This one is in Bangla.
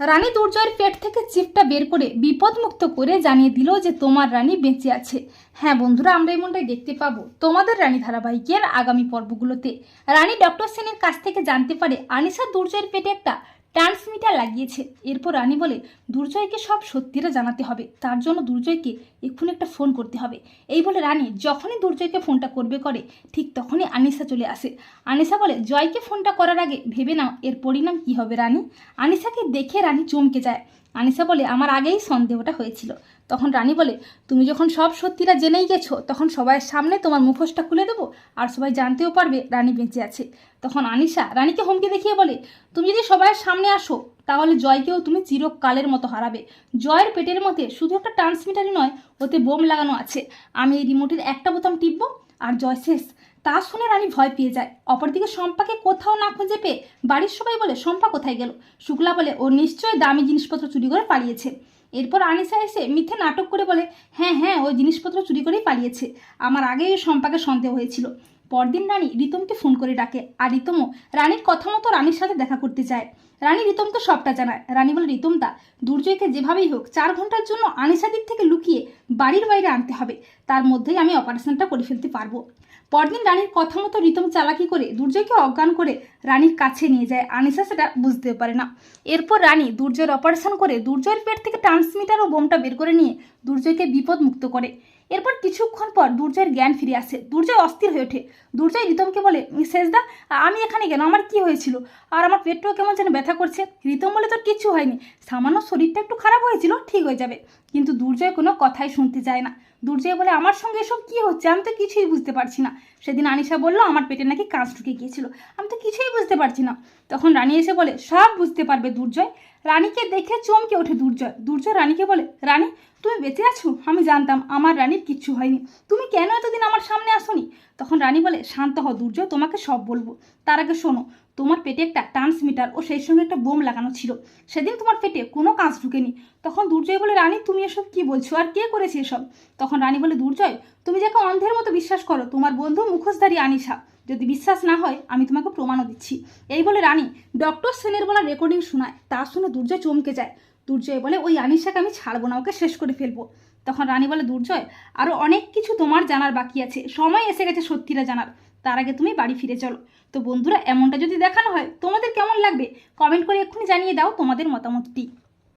রানী দুর্জয়ের পেট থেকে চিপটা বের করে বিপদমুক্ত করে জানিয়ে দিল যে তোমার রানী বেঁচে আছে। হ্যাঁ বন্ধুরা, আমরা এমনটাই দেখতে পাবো তোমাদের রানী ধারাবাহিকের আগামী পর্বগুলোতে। রানী ডক্টর সেনের কাছ থেকে জানতে পারে আনিসা দুর্জয়ের পেটে একটা ট্রান্সমিটার লাগিয়েছে। এরপর রানী বলে, দুর্জয়কে সব সত্যিটা জানাতে হবে। তার জন্য দুর্জয়কে এক্ষুনি একটা ফোন করতে হবে। এই বলে রানী যখনই দুর্জয়কে ফোনটা করবে করে, ঠিক তখনই আনিসা চলে আসে। আনিসা বলে, জয়কে ফোনটা করার আগে ভেবে নাও এর পরিণাম কি হবে রানী? আনিসাকে দেখে রানী চমকে যায়। আনিসা বলে, আমার আগেই সন্দেহটা হয়েছিল। তখন রানী বলে, তুমি যখন সব সত্যিটা জেনেই গেছো, তখন সবার সামনে তোমার মুখোশটা খুলে দেবো, আর সবাই জানতেও পারবে রানী বেঁচে আছে। তখন আনিসা রানীকে হুমকি দেখিয়ে বলে, তুমি যদি সবার সামনে আসো, তাহলে জয়কেও তুমি চিরকালের মতো হারাবে। জয়ের পেটের মধ্যে শুধু একটা ট্রান্সমিটারই নয়, ওতে বোম লাগানো আছে। আমি এই রিমোটের একটা বোতাম টিপবো, আর জয় শেষ। তা শুনে রানী ভয় পেয়ে যায়। অপরদিকে শম্পাকে কোথাও না খুঁজে পেয়ে বাড়ির সবাই বলে, শম্পা কোথায় গেল? শুক্লা বলে, ও নিশ্চয়ই দামি জিনিসপত্র চুরি করে পালিয়েছে। এরপর আনিসা এসে মিথ্যে নাটক করে বলে হ্যাঁ হ্যাঁ ওই জিনিসপত্র চুরি করেই পালিয়েছে। আমার আগেই ওই শম্পাকে সন্দেহ হয়েছিল। পরদিন রানী রিতমকে ফোন করে ডাকে। আর রিতমও রানীর কথা মতো রানীর সাথে দেখা করতে চায় রানী রিতমকে সবটা জানায়। রানী বলে, রিতমদা, দুর্জয়কে যেভাবেই হোক চার ঘণ্টার জন্য আনিসা দিক থেকে লুকিয়ে বাড়ির বাইরে আনতে হবে। তার মধ্যেই আমি অপারেশনটা করে ফেলতে পারব। পরদিন রানীর কথা মতো রিতম চালাকি করে দুর্জয়কে অজ্ঞান করে রানীর কাছে নিয়ে যায়। আনিসা সেটা বুঝতে পারে না। এরপর রানী দুর্জয়ের অপারেশন করে দুর্জয়ের পেট থেকে ট্রান্সমিটার ও বোমটা বের করে নিয়ে দুর্জয়কে বিপদ মুক্ত করে। এরপর কিছুক্ষণ পর দুর্জয়ের জ্ঞান ফিরে আসে। দুর্জয় অস্থির হয়ে ওঠে। দুর্জয় রিতমকে বলে শেষদা আমি এখানে কেন? আমার কি হয়েছিল? আর আমার পেটটাও কেমন যেন ব্যথা করছে। রিতম বলে তোর কিছু হয়নি। সামান্য শরীরটা একটু খারাপ হয়েছিল, ঠিক হয়ে যাবে। কিন্তু দুর্জয় কোনো কথাই শুনতে চায় না। দুর্জয় বলে, আমার সঙ্গে এসব কী হচ্ছে? আমি তো কিছুই বুঝতে পারছি না। সেদিন আনিশা বলল, আমার পেটে নাকি কাঁচ ঢুকে গিয়েছিল। আমি তো কিছুই বুঝতে পারছি না। তখন রানী এসে বলে, সব বুঝতে পারবে দুর্জয়। রানীকে দেখে চমকে ওঠে দুর্জয়। দুর্জয় রানীকে বলে, রানী, তুমি বেঁচে আছো? আমি জানতাম, আমার রানীর কিচ্ছু হয়নি। তুমি কেন এতদিন আমার সামনে আসোনি? তখন রানী বলে, শান্ত হও দুর্জয়, তোমাকে সব বলব। তার আগে শোনো, তোমার পেটে একটা ট্রান্সমিটার ও সেই সঙ্গে একটা বোম লাগানো ছিল। সেদিন তোমার পেটে কোনো কাজ ঢুকেনি। তখন দুর্জয় বলে, রানী, তুমি এসব কি বলছো? আর কে করেছে এসব? তখন রানী বলে, দুর্জয়, তুমি যাকে অন্ধের মতো বিশ্বাস করো, তোমার বন্ধু মুখোশধারী আনিশা। যদি বিশ্বাস না হয়, আমি তোমাকে প্রমাণও দিচ্ছি। এই বলে রানী ডক্টর সেনের বলা রেকর্ডিং শোনায়, তা শুনে দুর্জয় চমকে যায়। দুর্জয় বলে, ওই আনিশাকে আমি ছাড়বো না, ওকে শেষ করে ফেলব। তখন রানী বলে, দুর্জয় আরও অনেক কিছু তোমার জানার বাকি আছে। সময় এসে গেছে সত্যিটা জানার। তার আগে তুমি বাড়ি ফিরে চলো। তো বন্ধুরা, এমনটা যদি দেখানো হয়, তোমাদের কেমন লাগবে? কমেন্ট করে এক্ষুনি জানিয়ে দাও তোমাদের মতামতটি।